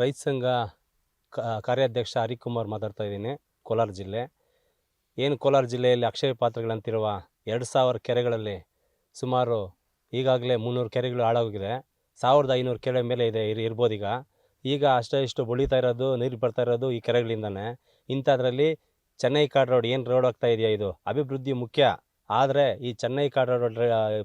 ರೈತ ಸಂಘ ಕಾರ್ಯಾಧ್ಯಕ್ಷ ಹರಿಕುಮಾರ್ ಮಾತಾಡ್ತಾ ಇದ್ದೀನಿ ಕೋಲಾರ ಜಿಲ್ಲೆ. ಏನು ಕೋಲಾರ ಜಿಲ್ಲೆಯಲ್ಲಿ ಅಕ್ಷಯ ಪಾತ್ರಗಳಂತಿರುವ ಎರಡು ಸಾವಿರ ಕೆರೆಗಳಲ್ಲಿ ಸುಮಾರು ಈಗಾಗಲೇ ಮುನ್ನೂರು ಕೆರೆಗಳು ಹಾಳಾಗೋಗಿದೆ ಸಾವಿರದ ಐನೂರು ಕೆರೆ ಮೇಲೆ ಇದೆ, ಇರ್ ಇರ್ಬೋದೀಗ ಈಗ. ಅಷ್ಟೇ ಇಷ್ಟು ಬೊಳಿತಾ ಇರೋದು, ನೀರು ಬರ್ತಾ ಇರೋದು ಈ ಕೆರೆಗಳಿಂದನೇ. ಇಂಥದ್ರಲ್ಲಿ ಚೆನ್ನೈ ಕಾಡ್ ರೋಡ್ ಏನು ರೋಡ್ ಆಗ್ತಾ ಇದೆಯಾ ಇದು? ಅಭಿವೃದ್ಧಿ ಮುಖ್ಯ. ಆದರೆ ಈ ಚೆನ್ನೈ ಕಾಡ್ ರೋಡ್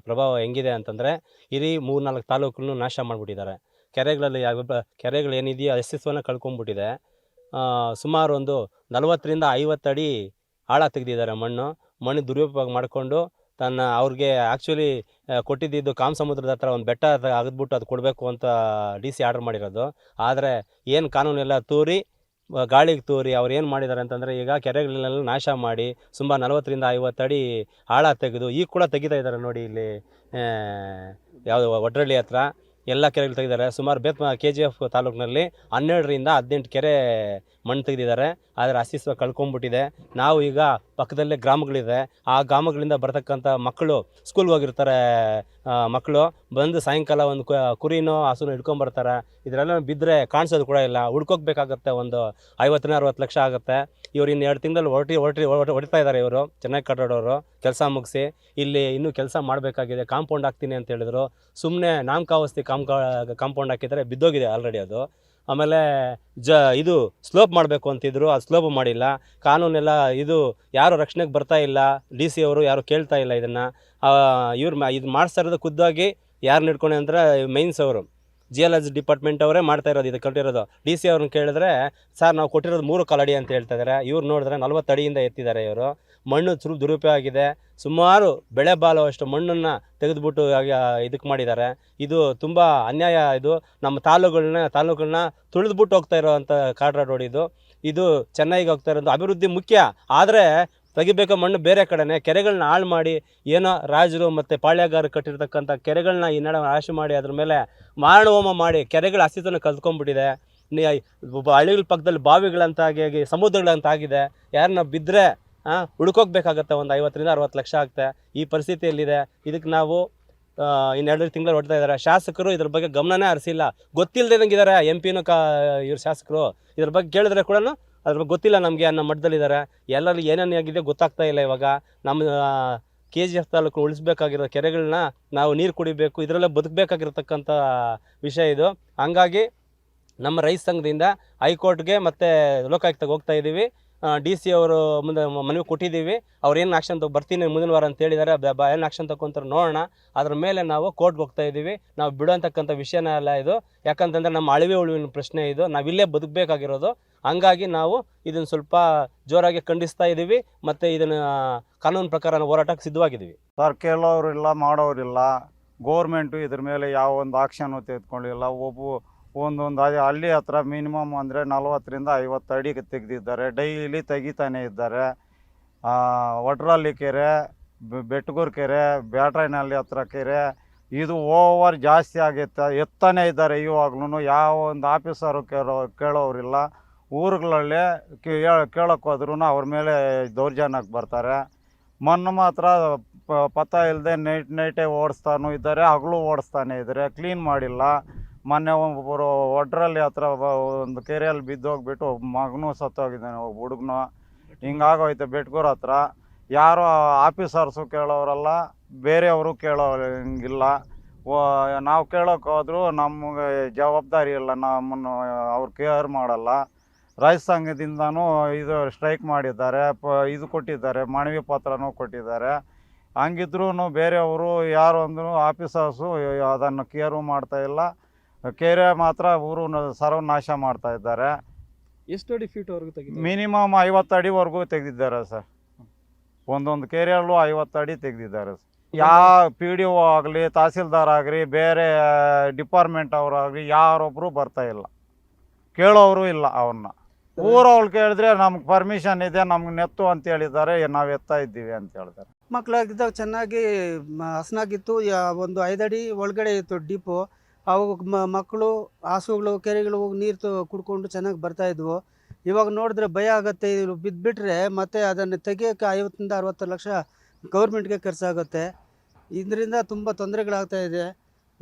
ಪ್ರಭಾವ ಹೆಂಗಿದೆ ಅಂತಂದರೆ ಇಡೀ ಮೂರ್ನಾಲ್ಕು ತಾಲೂಕನ್ನು ನಾಶ ಮಾಡಿಬಿಟ್ಟಿದ್ದಾರೆ. ಕೆರೆಗಳಲ್ಲಿ ಯಾವ ಕೆರೆಗಳು ಏನಿದೆಯೋ ಅಸ್ತಿತ್ವನ ಕಳ್ಕೊಂಡ್ಬಿಟ್ಟಿದೆ ಸುಮಾರು ಒಂದು ನಲವತ್ತರಿಂದ ಐವತ್ತು ಅಡಿ ಆಳ ತೆಗೆದಿದ್ದಾರೆ ಮಣ್ಣು. ಮಣ್ಣು ದುರುಪಯೋಗ ಮಾಡಿಕೊಂಡು ತನ್ನ ಅವ್ರಿಗೆ ಆ್ಯಕ್ಚುಲಿ ಕೊಟ್ಟಿದ್ದು ಕಾಮ ಸಮುದ್ರದ ಹತ್ರ ಒಂದು ಬೆಟ್ಟ ಆಗದ್ಬಿಟ್ಟು ಅದು ಕೊಡಬೇಕು ಅಂತ ಡಿ ಸಿ ಆರ್ಡರ್ ಮಾಡಿರೋದು. ಆದರೆ ಏನು ಕಾನೂನೆಲ್ಲ ತೂರಿ ಗಾಳಿಗೆ ತೂರಿ ಅವ್ರು ಏನು ಮಾಡಿದ್ದಾರೆ ಅಂತಂದರೆ ಈಗ ಕೆರೆಗಳನ್ನೆಲ್ಲ ನಾಶ ಮಾಡಿ ಸುಮಾರು ನಲವತ್ತರಿಂದ ಐವತ್ತು ಅಡಿ ಆಳ ತೆಗೆದು ಈಗ ಕೂಡ ತೆಗಿತಾ ಇದ್ದಾರೆ ನೋಡಿ ಇಲ್ಲಿ ಯಾವುದು ಒಡ್ರಳ್ಳಿ ಹತ್ರ. ಎಲ್ಲ ಕೆರೆಗಳು ತೆಗೆದಿದ್ದಾರೆ ಸುಮಾರು ಬೇತ್ ಕೆ ಜಿ ಎಫ್ ತಾಲೂಕಿನಲ್ಲಿ ಹನ್ನೆರಡರಿಂದ ಹದಿನೆಂಟು ಕೆರೆ ಮಣ್ಣು ತೆಗೆದಿದ್ದಾರೆ, ಆದರೆ ಅಸ್ತಿತ್ವ ಕಳ್ಕೊಂಡ್ಬಿಟ್ಟಿದೆ ನಾವು ಈಗ ಪಕ್ಕದಲ್ಲೇ ಗ್ರಾಮಗಳಿದೆ. ಆ ಗ್ರಾಮಗಳಿಂದ ಬರತಕ್ಕಂಥ ಮಕ್ಕಳು ಸ್ಕೂಲ್ಗೆ ಹೋಗಿರ್ತಾರೆ. ಮಕ್ಕಳು ಬಂದು ಸಾಯಂಕಾಲ ಒಂದು ಕುರಿನೋ, ಹಸುನೋ ಹಿಡ್ಕೊಂಬರ್ತಾರೆ ಇದರೆಲ್ಲ ಬಿದ್ದರೆ ಕಾಣಿಸೋದು ಕೂಡ ಇಲ್ಲ. ಹುಡ್ಕೋಗ್ಬೇಕಾಗತ್ತೆ ಒಂದು ಐವತ್ತರಿಂದ ಅರವತ್ತು ಲಕ್ಷ ಆಗುತ್ತೆ. ಇವ್ರು ಇನ್ನು ಎರಡು ತಿಂಗಳಲ್ಲಿ ಹೊರಟಿ ಹೊರಟಿ ಹೊಡಿತಾ ಇದ್ದಾರೆ ಇವರು. ಚೆನ್ನಾಗಿ ಕಟ್ಟಡೋರು ಕೆಲಸ ಮುಗಿಸಿ. ಇಲ್ಲಿ ಇನ್ನೂ ಕೆಲಸ ಮಾಡಬೇಕಾಗಿದೆ. ಕಾಂಪೌಂಡ್ ಹಾಕ್ತೀನಿ ಅಂತ ಹೇಳಿದ್ರು. ಸುಮ್ಮನೆ ನಾಮಕಾವಸ್ತಿ ಕಾಮ್ ಕಾಂಪೌಂಡ್ ಹಾಕಿದರೆ ಬಿದ್ದೋಗಿದೆ ಆಲ್ರೆಡಿ ಅದು. ಆಮೇಲೆ ಜ ಇದು ಸ್ಲೋಪ್ ಮಾಡಬೇಕು ಅಂತಿದ್ರು ಅದು ಸ್ಲೋಪ್ ಮಾಡಿಲ್ಲ. ಕಾನೂನೆಲ್ಲ ಇದು ಯಾರು ರಕ್ಷಣೆಗೆ ಬರ್ತಾ ಇಲ್ಲ, ಡಿ ಸಿ ಅವರು ಯಾರು ಕೇಳ್ತಾ ಇಲ್ಲ ಇದನ್ನು. ಇವ್ರು ಇದು ಮಾಡಿಸ್ತಾ ಇರೋದು ಖುದ್ದಾಗಿ ಯಾರು ಹಿಡ್ಕೊಂಡೆ ಅಂದ್ರೆ ಮೈನ್ಸ್ ಅವರು. ಜಿಯಾಲಜಿ ಡಿಪಾರ್ಟ್ಮೆಂಟ್ ಅವರೇ ಮಾಡ್ತಾ ಇರೋದು ಇದು ಕಟ್ಟಿರೋದು. ಡಿ ಸಿ ಅವ್ರನ್ನ ಕೇಳಿದ್ರೆ, ಸರ್, ನಾವು ಕೊಟ್ಟಿರೋದು ಮೂರು ಕಾಲಡಿ ಅಂತ ಹೇಳ್ತಾ ಇದ್ದಾರೆ ಇವ್ರು ನೋಡಿದ್ರೆ ನಲ್ವತ್ತು ಅಡಿಯಿಂದ ಎತ್ತಿದ್ದಾರೆ ಇವರು. ಮಣ್ಣು ಚುರು ದುರುಪಯೋಗ ಆಗಿದೆ. ಸುಮಾರು ಬೆಳೆ ಬಾಳುವಷ್ಟು ಮಣ್ಣನ್ನು ತೆಗೆದುಬಿಟ್ಟು ಇದಕ್ಕೆ ಮಾಡಿದ್ದಾರೆ. ಇದು ತುಂಬ ಅನ್ಯಾಯ ಇದು. ನಮ್ಮ ತಾಲೂಕುಗಳನ್ನ ತಾಲೂಕುಗಳನ್ನ ತುಳಿದ್ಬಿಟ್ಟು ಹೋಗ್ತಾ ಇರೋವಂಥ ಕಾಡ್ರಾ ರೋಡ್ ಇದು. ಇದು ಚೆನ್ನೈಗೆ ಹೋಗ್ತಾ ಇರೋದು. ಅಭಿವೃದ್ಧಿ ಮುಖ್ಯ. ಆದರೆ ತೆಗಿಬೇಕು ಮಣ್ಣು ಬೇರೆ ಕಡೆನೇ ಕೆರೆಗಳನ್ನ ಹಾಳು ಮಾಡಿ ಏನೋ ರಾಜರು ಮತ್ತು ಪಾಳ್ಯಗಾರರು ಕಟ್ಟಿರ್ತಕ್ಕಂಥ ಕೆರೆಗಳನ್ನ ಈ ನಡ ನಾಶ ಮಾಡಿ ಅದ್ರ ಮೇಲೆ ಮಾರಣಹೋಮ ಮಾಡಿ ಕೆರೆಗಳ ಅಸ್ತಿತ್ವನ ಕಲ್ತ್ಕೊಂಡ್ಬಿಟ್ಟಿದೆ ಹಳ್ಳಿಗಳ ಪಕ್ಕದಲ್ಲಿ ಬಾವಿಗಳಂತಾಗಿ ಆಗಿ ಸಮುದ್ರಗಳಂತಾಗಿದೆ. ಯಾರನ್ನ ಬಿದ್ದರೆ ಹುಡ್ಕೋಗ್ಬೇಕಾಗತ್ತೆ ಒಂದು ಐವತ್ತರಿಂದ ಅರವತ್ತು ಲಕ್ಷ ಆಗುತ್ತೆ ಈ ಪರಿಸ್ಥಿತಿಯಲ್ಲಿದೆ. ಇದಕ್ಕೆ ನಾವು ಇನ್ನೆರಡು ತಿಂಗಳು ಹೊಡ್ತಾ ಇದ್ದಾರೆ. ಶಾಸಕರು ಇದ್ರ ಬಗ್ಗೆ ಗಮನನೇ ಹರಿಸಿಲ್ಲ. ಗೊತ್ತಿಲ್ಲದೆ ಇದ್ದಾರೆ ಎಂ ಪಿನೂ ಕಾ, ಇವ್ರ ಶಾಸಕರು. ಇದ್ರ ಬಗ್ಗೆ ಕೇಳಿದ್ರೆ ಕೂಡ ಅದ್ರ ಬಗ್ಗೆ ಗೊತ್ತಿಲ್ಲ ನಮಗೆ ಅನ್ನೋ ಮಟ್ಟದಲ್ಲಿದ್ದಾರೆ ಎಲ್ಲರೂ ಏನೇನು ಆಗಿದೆ ಗೊತ್ತಾಗ್ತಾ ಇಲ್ಲ ಇವಾಗ. ನಮ್ಮ ಕೆ ಜಿ ಎಫ್ ತಾಲೂಕು ಉಳಿಸ್ಬೇಕಾಗಿರೋ ಕೆರೆಗಳನ್ನ ನಾವು ನೀರು ಕುಡಿಬೇಕು, ಇದರಲ್ಲೇ ಬದುಕಬೇಕಾಗಿರ್ತಕ್ಕಂಥ ವಿಷಯ ಇದು. ಹಂಗಾಗಿ ನಮ್ಮ ರೈತ ಸಂಘದಿಂದ ಹೈಕೋರ್ಟ್ಗೆ ಮತ್ತು ಲೋಕಾಯುಕ್ತಗೆ ಹೋಗ್ತಾ ಇದ್ದೀವಿ ಡಿ ಸಿ ಅವರು ಮುಂದೆ ಮನವಿ ಕೊಟ್ಟಿದ್ದೀವಿ. ಅವ್ರು ಏನು ಆಕ್ಷನ್ ತಗೋ, ಬರ್ತೀನಿ ಮುಂದಿನ ವಾರ ಅಂತ ಹೇಳಿದ್ದಾರೆ ಏನು ಆಕ್ಷನ್ ತಗೊಂತಾರೆ ನೋಡೋಣ. ಅದ್ರ ಮೇಲೆ ನಾವು ಕೋರ್ಟ್ಗೆ ಹೋಗ್ತಾ ಇದ್ದೀವಿ. ನಾವು ಬಿಡೋಂತಕ್ಕಂಥ ವಿಷಯನೇ ಅಲ್ಲ ಇದು. ಯಾಕಂತಂದರೆ ನಮ್ಮ ಅಳಿವೆ ಉಳಿವಿನ ಪ್ರಶ್ನೆ ಇದು. ನಾವಿಲ್ಲೇ ಬದುಕಬೇಕಾಗಿರೋದು. ಹಂಗಾಗಿ ನಾವು ಇದನ್ನು ಸ್ವಲ್ಪ ಜೋರಾಗಿ ಖಂಡಿಸ್ತಾ ಇದ್ದೀವಿ. ಮತ್ತು ಇದನ್ನು ಕಾನೂನು ಪ್ರಕಾರ ಹೋರಾಟಕ್ಕೆ ಸಿದ್ಧವಾಗಿದ್ದೀವಿ. ಸರ್ ಕೇಳೋರಿಲ್ಲ ಮಾಡೋರಿಲ್ಲ ಗೋರ್ಮೆಂಟು ಇದ್ರ ಮೇಲೆ ಯಾವ ಒಂದು ಆಕ್ಷನ್ನು ತೆಗೆದುಕೊಂಡಿಲ್ಲ. ಒಬ್ಬ ಒಂದೊಂದು ಅದೇ ಹಳ್ಳಿ ಹತ್ರ ಮಿನಿಮಮ್ ಅಂದರೆ ನಲವತ್ತರಿಂದ ಐವತ್ತು ಅಡಿಗೆ ತೆಗೆದಿದ್ದಾರೆ. ಡೈಲಿ ತೆಗಿತಾನೆ ಇದ್ದಾರೆ. ಒಟ್ರಲ್ಲಿ ಕೆರೆ ಬೆಟ್ಟಗೂರು ಕೆರೆ ಬ್ಯಾಟ್ರೈನಲ್ಲಿ ಹತ್ರ ಕೆರೆ, ಇದು ಓವರ್ ಜಾಸ್ತಿ ಆಗೈತೆ. ಎತ್ತಾನೆ ಇದ್ದಾರೆ ಇವಾಗ್ಲೂ ಯಾವ ಒಂದು ಆಫೀಸರು ಕೇಳೋ ಕೇಳೋರಿಲ್ಲ ಊರುಗಳಲ್ಲಿ ಕೇಳೋಕ್ಕೆ ಹೋದ್ರೂ ಅವ್ರ ಮೇಲೆ ದೌರ್ಜನ್ಯಕ್ಕೆ ಬರ್ತಾರೆ. ಮೊನ್ನೆ ಮಾತ್ರ ಪತ್ತ ಇಲ್ಲದೆ ನೈಟ್, ನೈಟೇ ಓಡಿಸ್ತಾನೂ ಇದ್ದಾರೆ. ಹಗಲು ಓಡಿಸ್ತಾನೆ ಇದ್ದಾರೆ. ಕ್ಲೀನ್ ಮಾಡಿಲ್ಲ. ಮೊನ್ನೆ ಒಬ್ಬರು ಒಡ್ರಲ್ಲಿ ಹತ್ರ ಒಂದು ಕೆರೆಯಲ್ಲಿ ಬಿದ್ದೋಗ್ಬಿಟ್ಟು ಮಗನೂ ಸತ್ತೋಗಿದ್ದಾನೆ, ಒಬ್ಬ ಹುಡುಗನು. ಹಿಂಗಾಗೋಯ್ತು ಬೆಟ್ಗೂರ ಹತ್ರ. ಯಾರು ಆಫೀಸರ್ಸು ಕೇಳೋರಲ್ಲ ಬೇರೆಯವರು ಕೇಳೋ ಹಿಂಗಿಲ್ಲ ನಾವು ಕೇಳೋಕೆ ಹೋದರೂ ನಮಗೆ ಜವಾಬ್ದಾರಿ ಇಲ್ಲ, ನಮ್ಮನ್ನು ಅವ್ರು ಕೇರ್ ಮಾಡಲ್ಲ. ರೈತ ಸಂಘದಿಂದನೂ ಇದು ಸ್ಟ್ರೈಕ್ ಮಾಡಿದ್ದಾರೆ, ಪ ಇದು ಕೊಟ್ಟಿದ್ದಾರೆ, ಮನವಿ ಪತ್ರನೂ ಕೊಟ್ಟಿದ್ದಾರೆ. ಹಂಗಿದ್ರೂ ಬೇರೆಯವರು ಯಾರು ಅಂದರೂ ಆಫೀಸರ್ಸು ಅದನ್ನು ಕೇರು ಮಾಡ್ತಾ ಇಲ್ಲ. ಕೆರೆ ಮಾತ್ರ ಊರು ಸರ್ವ ನಾಶ ಮಾಡ್ತಾ ಇದ್ದಾರೆ. ಎಷ್ಟು ಅಡಿ ಫೀಟ್ ಮಿನಿಮಮ್ ಐವತ್ತು ಅಡಿವರೆಗೂ ತೆಗೆದಿದ್ದಾರೆ ಸರ್. ಒಂದೊಂದು ಕೆರೆಯಲ್ಲೂ ಐವತ್ತು ಅಡಿ ತೆಗೆದಿದ್ದಾರೆ ಸರ್. ಯಾವ ಪಿ ಡಿ ಒ ಆಗಲಿ ತಹಸೀಲ್ದಾರ್ ಆಗಲಿ ಬೇರೆ ಡಿಪಾರ್ಟ್ಮೆಂಟ್ ಅವರಾಗಲಿ ಯಾರೊಬ್ಬರು ಬರ್ತಾ ಇಲ್ಲ. ಕೇಳೋರು ಇಲ್ಲ ಅವ್ರನ್ನ. ಊರವ್ರು ಕೇಳಿದ್ರೆ ನಮ್ಗೆ ಪರ್ಮಿಷನ್ ಇದೆ ನಮ್ಗೆ ನೆತ್ತು ಅಂತ ಹೇಳಿದ್ದಾರೆ ನಾವು ಎತ್ತಾ ಇದ್ದೀವಿ ಅಂತ ಹೇಳ್ತಾರೆ ಮಕ್ಕಳಾಗಿದ್ದಾಗ ಚೆನ್ನಾಗಿ ಹಸನಾಗಿತ್ತು. ಯಾ- ಒಂದು ಐದಡಿ ಒಳಗಡೆ ಇತ್ತು ಡೀಪು ಅವು ಮ- ಮಕ್ಕಳು, ಹಸುಗಳು, ಕೆರೆಗಳು ಹೋಗಿ ನೀರು ಕುಡ್ಕೊಂಡು ಚೆನ್ನಾಗಿ ಬರ್ತಾಯಿದ್ವು ಇವಾಗ ನೋಡಿದ್ರೆ ಭಯ ಆಗುತ್ತೆ. ಇದು ಬಿದ್ದುಬಿಟ್ರೆ ಮತ್ತೆ ಅದನ್ನು ತೆಗಿಯೋಕ್ಕೆ ಐವತ್ತರಿಂದ ಅರವತ್ತು ಲಕ್ಷ ಗೌರ್ಮೆಂಟ್ಗೆ ಖರ್ಚಾಗುತ್ತೆ ಇದರಿಂದ ತುಂಬ ತೊಂದರೆಗಳಾಗ್ತಾ ಇದೆ.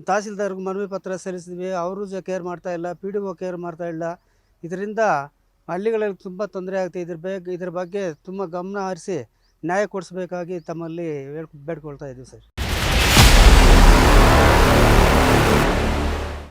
ತಹಸೀಲ್ದಾರ್ಗೆ ಮನವಿ ಪತ್ರ ಸಲ್ಲಿಸಿದ್ವಿ. ಅವರು ಜ ಕೇರ್ ಮಾಡ್ತಾ ಇಲ್ಲ, ಪಿ ಡಿ ಒ ಕೇರ್ ಮಾಡ್ತಾ ಇಲ್ಲ. ಇದರಿಂದ ಹಳ್ಳಿಗಳಲ್ಲಿ ತುಂಬ ತೊಂದರೆ ಆಗ್ತಿದೆ ಇದ್ರ ಬಗ್ಗೆ ಇದ್ರ ಬಗ್ಗೆ ತುಂಬ ಗಮನ ಹರಿಸಿ ನ್ಯಾಯ ಕೊಡಿಸ್ಬೇಕಾಗಿ ತಮ್ಮಲ್ಲಿ ಹೇಳ್ ಬೇಡ್ಕೊಳ್ತಾ ಇದ್ದೀವಿ ಸರ್.